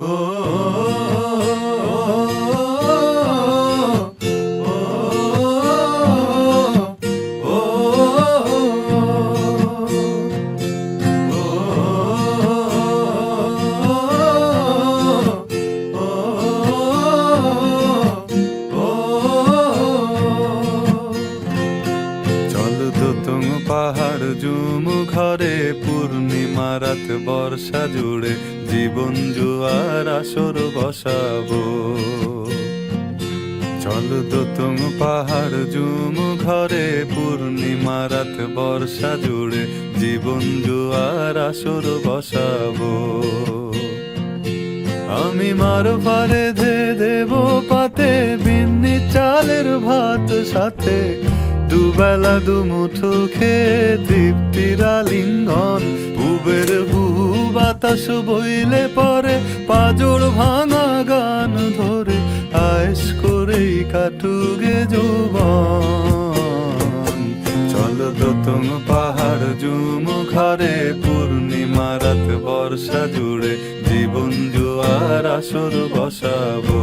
চল পাহাড় জুম ঘরে, পূর্ণিমা রাত বর্ষা জুড়ে, জীবন জুয়ার আসর বসাবো। চল তুং পাহাড় জুম ঘরে, পূর্ণিমা রাত বর্ষা জুড়ে, জীবন জুয়ার আসর বসাবো। আমি মার পারে ধে দেব চালের ভাত সাথে দুবেলা দুমুঠো খেয়ে তৃপ্তির আলিঙ্গন। উবের বহু বাতাস বইলে পরে পাজর ভাঙা গান ধরে আয়েস করেই কাটুগে যৌবন। চল দোতং পাহাড় জুম ঘরে, পূর্ণিমা রাত বর্ষা জুড়ে জীবন জুয়ার আসর বসাবো।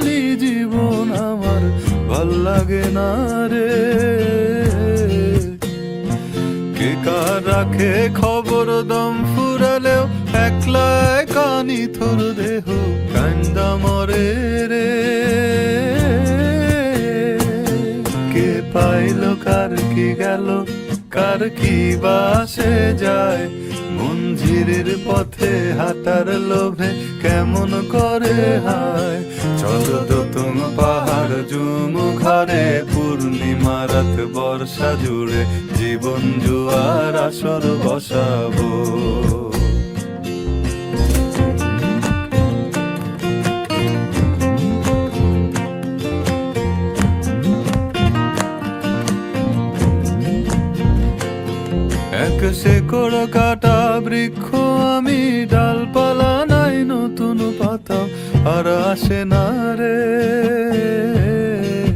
ভালো লাগে না রে। কে কার রাখে খবর দম ফুরালেও একলা কানি থর দেহ কান্দা মরে রে। কে পাইল, কার কি গেল, কার কি বাসে যায়। মঞ্জিরের পথে হাঁটার লোভে কেমন করে হায় চলো দোতম পাহাড় জুম ঘরে, পূর্ণিমা রাত বর্ষা জুড়ে জীবন জুয়ার আসর বসাবো। এক শেকড় কাটা বৃক্ষ, আমি ডালপালা নাই নতুন পাতা। আর আসে না রে।